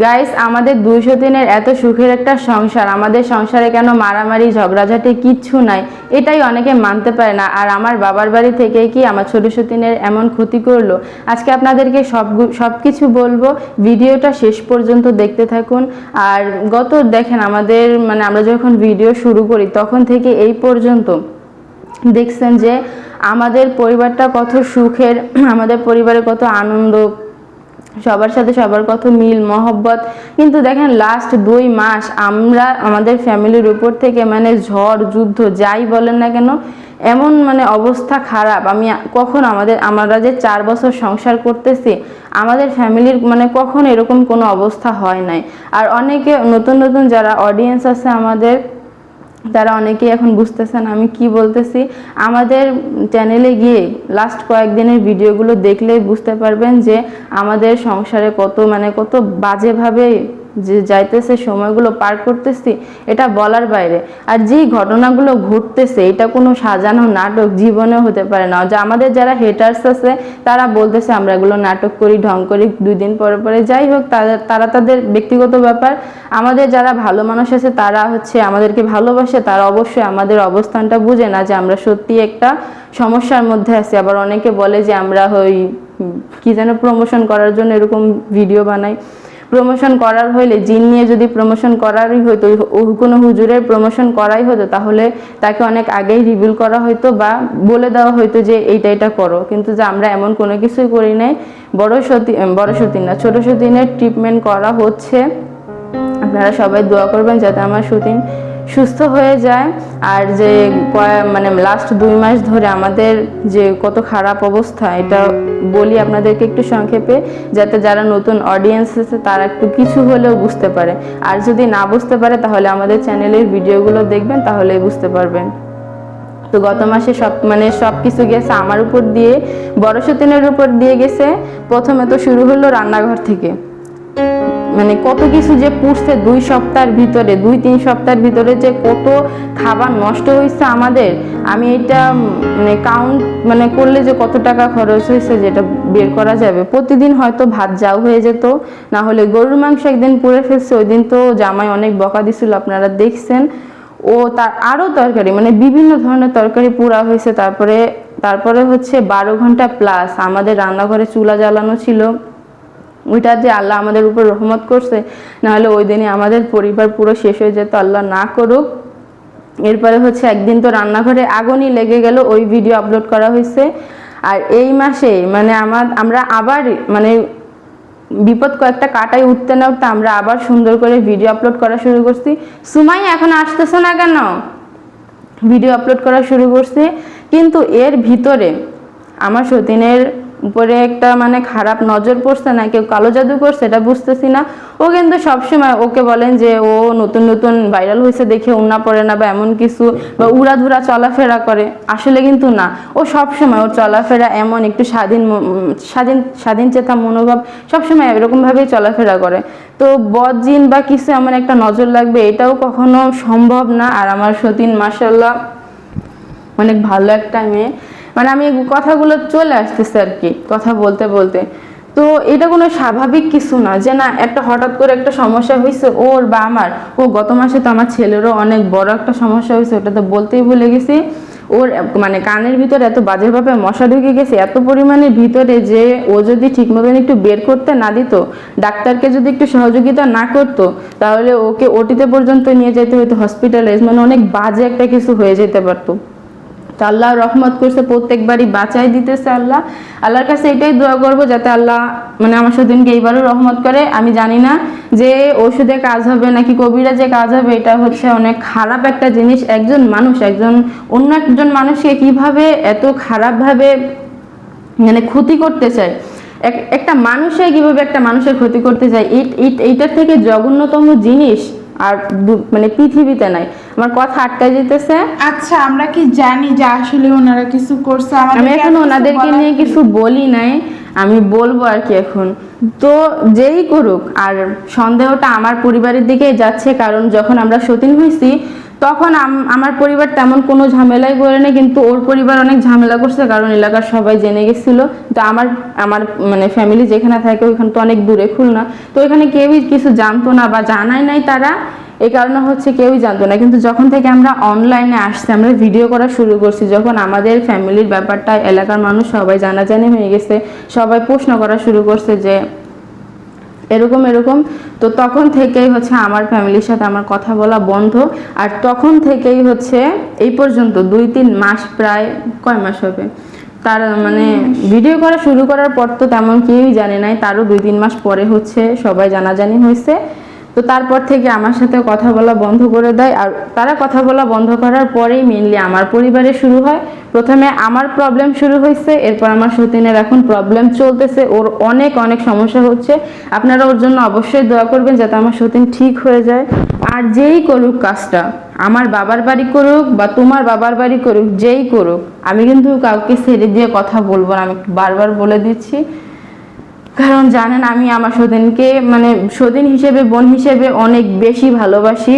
Guys আমাদের দুইশো দিনের এত সুখের একটা সংসার, আমাদের সংসারে কেন মারামারি, ঝগড়াঝাটি কিচ্ছু নাই? এটাই অনেকে মানতে পারে না। আর আমার বাবার বাড়ি থেকে কি আমার ছোট সতীনের এমন ক্ষতি করল? আজকে আপনাদেরকে সব সব কিছু বলব। ভিডিওটা শেষ পর্যন্ত দেখতে থাকুন। আর গত দেখেন আমাদের মানে আমরা যখন ভিডিও শুরু করি, তখন থেকে এই পর্যন্ত দেখছেন যে আমাদের পরিবারটা কত সুখের, আমাদের পরিবারে কত আনন্দ সবার সাথে সবার কত মিল, মহব্বত। কিন্তু দেখেন লাস্ট দুই মাস আমরা আমাদের ফ্যামিলির উপর থেকে মানে ঝড়, যুদ্ধ, যাই বলেন না কেন, এমন মানে অবস্থা খারাপ। আমি কখন আমাদের, আমরা যে চার বছর সংসার করতেছি, আমাদের ফ্যামিলির মানে কখন এরকম কোনো অবস্থা হয় নাই। আর অনেকে নতুন নতুন যারা অডিয়েন্স আছে আমাদের তারা অনেকেই এখন বুঝতেছেন আমি কি বলতেছি। আমাদের চ্যানেলে গিয়ে লাস্ট কয়েকদিনের ভিডিওগুলো দেখলেই বুঝতে পারবেন যে আমাদের সংসারে কত মানে কত বাজেভাবে যে যাইতেছে, সময়গুলো পার করতেছি, এটা বলার বাইরে। আর যেই ঘটনাগুলো ঘটতেছে, এটা কোনো সাজানো নাটক জীবনেও হতে পারে না। যে আমাদের যারা হেটার্স আছে, তারা বলতেছে, আমরা এগুলো নাটক করি, ঢং করি, দুই দিন পরে পরে যাই হোক তারা তাদের ব্যক্তিগত ব্যাপার। আমাদের যারা ভালো মানুষ আছে, তারা হচ্ছে আমাদেরকে ভালোবাসে, তারা অবশ্যই আমাদের অবস্থানটা বুঝে না যে আমরা সত্যি একটা সমস্যার মধ্যে আছি। আবার অনেকে বলে যে, আমরা ওই কি যেন প্রমোশন করার জন্য এরকম ভিডিও বানাই। প্রমোশন করার হইলে জিন নিয়ে যদি প্রমোশন করারই হতো কোনো হুজুরের প্রমোশন করাই হতো, তাহলে তাকে অনেক আগেই রিভিল করা হতো বা বলে দেওয়া হতো যে এইটা এটা করো। কিন্তু যে আমরা এমন কোনো কিছুই করি নাই, বড় সতী বড় সতীন না, ছোট সতীনের ট্রিটমেন্ট করা হচ্ছে। আপনারা সবাই দোয়া করবেন যাতে আমার সতীন সুস্থ হয়ে যায়। আর যে মানে লাস্ট দুই মাস ধরে আমাদের যে কত খারাপ অবস্থা, এটা বলি আপনাদেরকে একটু সংক্ষেপে, যাতে যারা নতুন অডিয়েন্স আছে, তারা একটু কিছু হলেও বুঝতে পারে। আর যদি না বুঝতে পারে, তাহলে আমাদের চ্যানেলের ভিডিওগুলো দেখবেন, তাহলেই বুঝতে পারবেন। তো গত মাসে সব মানে সব কিছু গেছে আমার উপর দিয়ে, বড় সতীনের উপর দিয়ে গেছে। প্রথমে তো শুরু হলো রান্নাঘর থেকে। মানে কত কিছু যে পুষছে দুই সপ্তাহের ভিতরে, দুই, তিন সপ্তাহের ভিতরে যে কত খাবার নষ্ট হয়েছে আমাদের, আমি এটা মানে কাউন্ট মানে করলে যে কত টাকা খরচ হয়েছে যেটা বের করা যাবে। প্রতিদিন হয়তো ভাত যাও হয়ে যেত, না হলে গরুর মাংস একদিন পুড়ে ফেলছে, ওই দিন তো জামাই অনেক বকা দিছিল, আপনারা দেখছেন। ও তার আরও তরকারি মানে বিভিন্ন ধরনের তরকারি পোড়া হয়েছে তারপরে তারপরে হচ্ছে বারো ঘণ্টা প্লাস আমাদের রান্নাঘরে চুলা জ্বালানো ছিল। ওইটা যে আল্লাহ আমাদের উপর রহমত করছে, নাহলে ওই দিনে আমাদের পরিবার পুরো শেষ হয়ে যেত, আল্লাহ না করুক। এরপরে হচ্ছে একদিন তো রান্নাঘরে আগুনই লেগে গেল, ওই ভিডিও আপলোড করা হয়েছে। আর এই মাসে মানে আমার, আমরা আবার মানে বিপদ কয়েকটা কাটাই উঠতে না উঠতে আমরা আবার সুন্দর করে ভিডিও আপলোড করা শুরু করছি। সুমাই এখন আসতেছে না কেন? ভিডিও আপলোড করা শুরু করছি। কিন্তু এর ভিতরে আমার সতীনের উপরে একটা মানে খারাপ নজর পড়ছে না, কেউ কালো জাদু করছে, এটা বুঝতেছি না। ও কিন্তু সবসময় ওকে বলেন যে, ও নতুন নতুন ভাইরাল হয়েছে দেখে উন্না পড়ে না বা এমন কিছু বা উড়াধুরা চলাফেরা করে, আসলে কিন্তু না। ও সবসময় ওর চলাফেরা এমন, একটু স্বাধীন স্বাধীন স্বাধীন চেতা মনোভাব, সবসময় এরকমভাবেই চলাফেরা করে। তো বদজিন বা কিছু এমন একটা নজর লাগবে, এটাও কখনো সম্ভব না। আর আমার সতীন মাসাল্লাহ অনেক ভালো একটা মেয়ে। মানে আমি কথাগুলো চলে আসতেছে আর কি, কথা বলতে বলতে। তো এটা কোনো স্বাভাবিক কিছু না যে না, একটা হঠাৎ করে একটা সমস্যা হয়েছে ওর বা আমার। ও গত মাসে তো আমার ছেলেরও অনেক বড় একটা সমস্যা হয়েছে ওটা তো বলতেই ভুলে গেছি। ওর মানে কানের ভিতরে এত বাজেভাবে মশা ঢুকে গেছে, এত পরিমাণে ভিতরে যে ও যদি ঠিক মতন একটু বের করতে না দিত, ডাক্তারকে যদি একটু সহযোগিতা না করতো, তাহলে ওকে ওটিতে পর্যন্ত নিয়ে যেতে হতো হসপিটালাইজ মানে অনেক বাজে একটা কিছু হয়ে যেতে পারতো। তো আল্লাহ রহমত করছে, প্রত্যেকবারই বাঁচাই দিতেছে আল্লাহ। আল্লাহর কাছে এটাই দোয়া করব যাতে আল্লাহ মানে আমার সেদিনকে এইবারও রহমত করে। আমি জানি না যে ওষুধে কাজ হবে নাকি কবিরা যে কাজ হবে, এটা হচ্ছে অনেক খারাপ একটা জিনিস। একজন মানুষ, একজন অন্য একজন মানুষকে কীভাবে এত খারাপভাবে মানে ক্ষতি করতে চায়? এক- একটা মানুষে কীভাবে একটা মানুষের ক্ষতি করতে চায়? এই- এই- এইটার থেকে জঘন্যতম জিনিস আর মানে পৃথিবীতে নাই। আমার কথা আটকে যেতেছে? আচ্ছা আমরা কি জানি যে আসলে ওনারা কিছু করছে? আমি এখন ওনাদেরকে নিয়ে কিছু বলি নাই আমি বলব আর কি এখন। তো যেই করুক আর সন্দেহটা আমার পরিবারের দিকেই যাচ্ছে কারণ যখন আমরা সতীন হয়েছি তখন আমার পরিবার তেমন কোনো ঝামেলাই করে না কিন্তু ওর পরিবার অনেক ঝামেলা করছে, কারণ এলাকার সবাই জেনে গেছিল। তো আমার আমার মানে ফ্যামিলি যেখানে থাকে ওইখানে তো অনেক দূরে, খুলনা। তো ওইখানে কেউই কিছু জানতো না বা জানাই নাই তারা। এই কারণে হচ্ছে কেউই জানতো না। কিন্তু যখন থেকে আমরা অনলাইনে আসছি, আমরা ভিডিও করা শুরু করছি, যখন আমাদের ফ্যামিলির ব্যাপারটা, এলাকার মানুষ সবাই জানাজানি হয়ে গেছে, সবাই প্রশ্ন করা শুরু করছে যে এরকম এরকম। তো তখন থেকেই হচ্ছে আমার ফ্যামিলির সাথে আমার কথা বলা বন্ধ। আর তখন থেকেই হচ্ছে এই পর্যন্ত দুই তিন মাস প্রায় কয় মাস হবে? তার মানে ভিডিও করা শুরু করার পর তো তেমন কেউই জানে নাই। তারও দুই তিন মাস পরে হচ্ছে সবাই জানাজানি হয়েছে। তো তারপর থেকে আমার সাথে কথা বলা বন্ধ করে দেয় আর তারা কথা বলা বন্ধ করার পরেই মেনলি আমার পরিবারে শুরু হয়। প্রথমে আমার প্রবলেম শুরু হয়েছে, এরপর আমার সতীনের এখন প্রবলেম চলতেছে, ওর অনেক অনেক সমস্যা হচ্ছে। আপনারা ওর জন্য অবশ্যই দোয়া করবেন যাতে আমার সতীন ঠিক হয়ে যায়। আর যেই করুক কাজটা, আমার বাবার বাড়ি করুক বা তোমার বাবার বাড়ি করুক, যেই করুক, আমি কিন্তু কাউকে ছেড়ে দিয়ে কথা বলব না, আমি বারবার বলে দিচ্ছি। কারণ জানেন আমি আমার সতীনকে মানে সতীন হিসেবে বোন হিসেবে অনেক বেশি ভালোবাসি।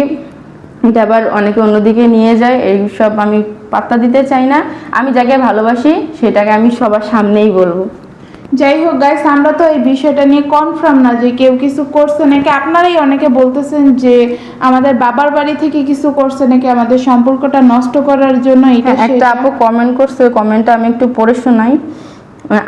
এটা আবার অনেকে অন্যদিকে নিয়ে যায় এইসব আমি পাত্তা দিতে চাই না। আমি যাকে ভালোবাসি সেটাকে আমি সবার সামনেই বলব। যাই হোক গাইস আমরা তো এই বিষয়টা নিয়ে কনফার্ম না যে কেউ কিছু করছে নাকি। আপনারাই অনেকে বলতেছেন যে আমাদের বাবার বাড়ি থেকে কিছু করছে নাকি আমাদের সম্পর্কটা নষ্ট করার জন্য এটা হ্যাঁ, একটা আপু কমেন্ট করছে কমেন্টটা আমি একটু পড়ে শোনাই।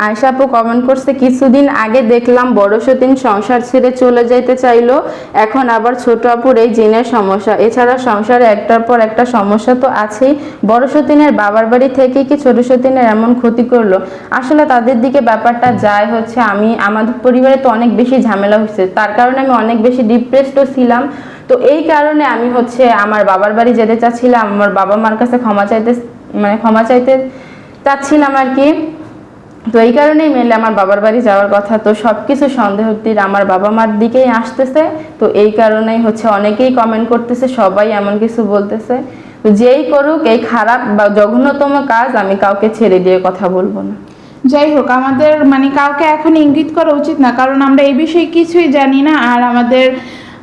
আয়সা আপু কমেন্ট করছে, কিছুদিন আগে দেখলাম বড় সতীন সংসার ছেড়ে চলে যাইতে চাইলো, এখন আবার ছোট আপুর এই জিনের সমস্যা। এছাড়া সংসারে একটার পর একটা সমস্যা তো আছেই। বড় সতীনের বাবার বাড়ি থেকে কি ছোট সতীনের এমন ক্ষতি করল? আসলে তাদের দিকে ব্যাপারটা যায় হচ্ছে আমি, আমাদের পরিবারে তো অনেক বেশি ঝামেলা হচ্ছে। তার কারণে আমি অনেক বেশি ডিপ্রেসডও ছিলাম। তো এই কারণে আমি হচ্ছে আমার বাবার বাড়ি যেতে চাচ্ছিলাম, আমার বাবা মার কাছে ক্ষমা চাইতে মানে ক্ষমা চাইতে চাচ্ছিলাম আর কি। তো এই কারণেই মেনলি আমার বাবার বাড়ি যাওয়ার কথা। তো সব কিছু সন্দেহটির আমার বাবা মার দিকেই আসতেছে। তো এই কারণেই হচ্ছে অনেকেই কমেন্ট করতেছে, সবাই এমন কিছু বলতেছে। তো যেই করুক, এই খারাপ বা জঘন্যতম কাজ আমি কাউকে ছেড়ে দিয়ে কথা বলব না। যাই হোক, আমাদের মানে কাউকে এখন ইঙ্গিত করা উচিত না, কারণ আমরা এই বিষয়ে কিছুই জানি না। আর আমাদের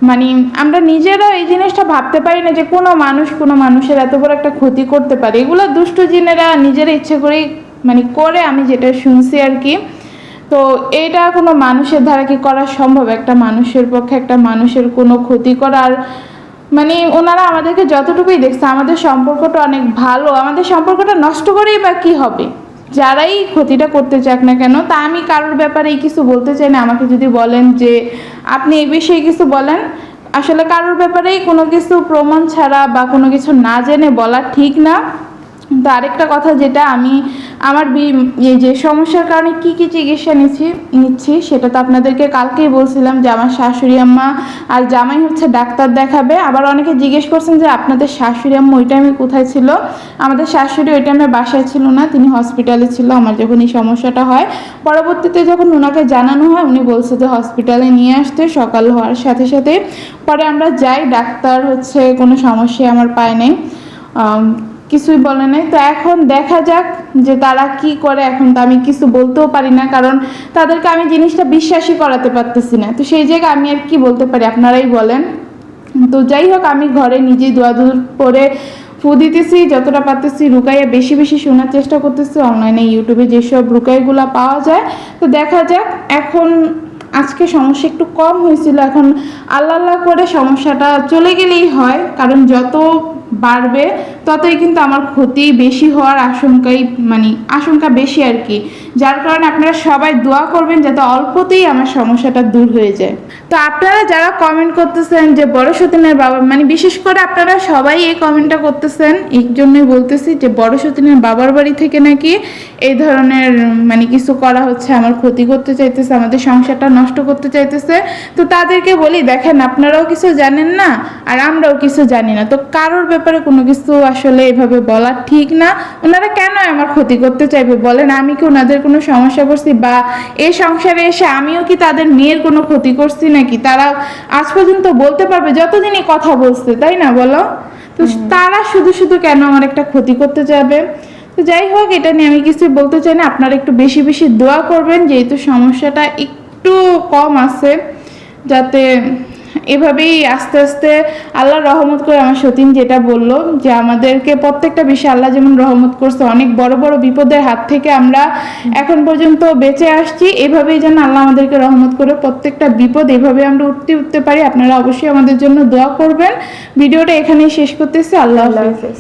মানে আমরা নিজেরা এই জিনিসটা ভাবতে পারি না যে কোনো মানুষ কোনো মানুষের এত বড় একটা ক্ষতি করতে পারে। এগুলো দুষ্ট জিনেরা নিজেরা ইচ্ছে করেই মানে করে আমি যেটা শুনছি আর কি। তো এটা কোনো মানুষের দ্বারা কি করা সম্ভব? একটা মানুষের পক্ষে একটা মানুষের কোনো ক্ষতি করার মানে ওনারা আমাদেরকে যতটুকুই দেখছে, আমাদের সম্পর্কটা অনেক ভালো, আমাদের সম্পর্কটা নষ্ট করেই বা কি হবে? যারাই ক্ষতিটা করতে চাক না কেন, তা আমি কারোর ব্যাপারে কিছু বলতে চাই না। আমাকে যদি বলেন যে আপনি এই বিষয়ে কিছু বলেন, আসলে কারোর ব্যাপারেই কোনো কিছু প্রমাণ ছাড়া বা কোনো কিছু না জেনে বলা ঠিক না। তো আরেকটা কথা যেটা আমি আমার এই যে সমস্যার কারণে কি কি চিকিৎসা নিচ্ছি নিচ্ছি, সেটা তো আপনাদেরকে কালকেই বলছিলাম যে আমার শাশুড়ি আম্মা আর জামাই হচ্ছে ডাক্তার দেখাবে। আবার অনেকে জিজ্ঞেস করছেন যে আপনাদের শাশুড়ি আম্মা ওই টাইমে কোথায় ছিল? আমাদের শাশুড়ি ওই টাইমে বাসায় ছিল না, তিনি হসপিটালে ছিল, আমার যখন এই সমস্যাটা হয়। পরবর্তীতে যখন ওনাকে জানানো হয়, উনি বলছে যে হসপিটালে নিয়ে আসতে, সকাল হওয়ার সাথে সাথে। পরে আমরা যাই, ডাক্তার হচ্ছে কোনো সমস্যা আমার পায় নাই। কিছুই বলে নাই। তো এখন দেখা যাক যে তারা কি করে। এখন তো আমি কিছু বলতেও পারি না, কারণ তাদেরকে আমি জিনিসটা বিশ্বাসই করাতে পারতেছি না। তো সেই জায়গায় আমি আর কি বলতে পারি, আপনারাই বলেন। তো যাই হোক, আমি ঘরে নিজেই দোয়া দূর করে ফু দিতেছি, যতটা পারতেছি রুকাইয়া বেশি বেশি শোনার চেষ্টা করতেছি। অনলাইনে, ইউটিউবে যেসব রুকাইগুলো পাওয়া যায়। তো দেখা যাক, এখন আজকে সমস্যা একটু কম হয়েছিল। এখন আল্লাহ আল্লাহ করে সমস্যাটা চলে গেলেই হয়, কারণ যত বাড়বে, ততই কিন্তু আমার ক্ষতি বেশি হওয়ার আশঙ্কাই মানে আশঙ্কা বেশি আর কি। যার কারণে আপনারা সবাই দোয়া করবেন যাতে অল্পতেই আমার সমস্যাটা দূর হয়ে যায়। তো আপনারা যারা কমেন্ট করতেছেন যে বড় সতীনের বাবা মানে বিশেষ করে আপনারা সবাই এই কমেন্টটা করতেছেন এই জন্যই বলতেছি যে বড় সতীনের বাবার বাড়ি থেকে নাকি এই ধরনের মানে কিছু করা হচ্ছে, আমার ক্ষতি করতে চাইতেছে, আমাদের সংসারটা নষ্ট করতে চাইতেছে। তো তাদেরকে বলি, দেখেন, আপনারাও কিছু জানেন না, আর আমরাও কিছু জানি না। তো কারোর ব্যাপারে কোনো কিছু আসলে এভাবে বলা ঠিক না। ওনারা কেন আমার ক্ষতি করতে চাইবে বলেন? আমি কি ওনাদের কোনো সমস্যা করছি? বা এই সংসারে এসে আমিও কি তাদের মেয়ের কোনো ক্ষতি করছি নাকি? তারা আজ পর্যন্ত বলতে পারবে যতদিনই কথা বলছে তাই না বলো? তো তারা শুধু শুধু কেন আমার একটা ক্ষতি করতে যাবে? তো যাই হোক এটা নিয়ে আমি কিছু বলতে চাই না। আপনারা একটু বেশি বেশি দোয়া করবেন যেহেতু সমস্যাটা একটু কম আছে যাতে এভাবেই আস্তে আস্তে আল্লাহ রহমত করে আমার সতীন যেটা বলল, যে আমাদেরকে প্রত্যেকটা বিষয়ে আল্লাহ যেমন রহমত করছে, অনেক বড় বড় বিপদের হাত থেকে আমরা এখন পর্যন্ত বেঁচে আসছি। এভাবেই যেন আল্লাহ আমাদেরকে রহমত করে প্রত্যেকটা বিপদ এভাবে আমরা উঠতে উঠতে পারি। আপনারা অবশ্যই আমাদের জন্য দোয়া করবেন। ভিডিওটা এখানেই শেষ করতেছি। আল্লাহ হাফেজ।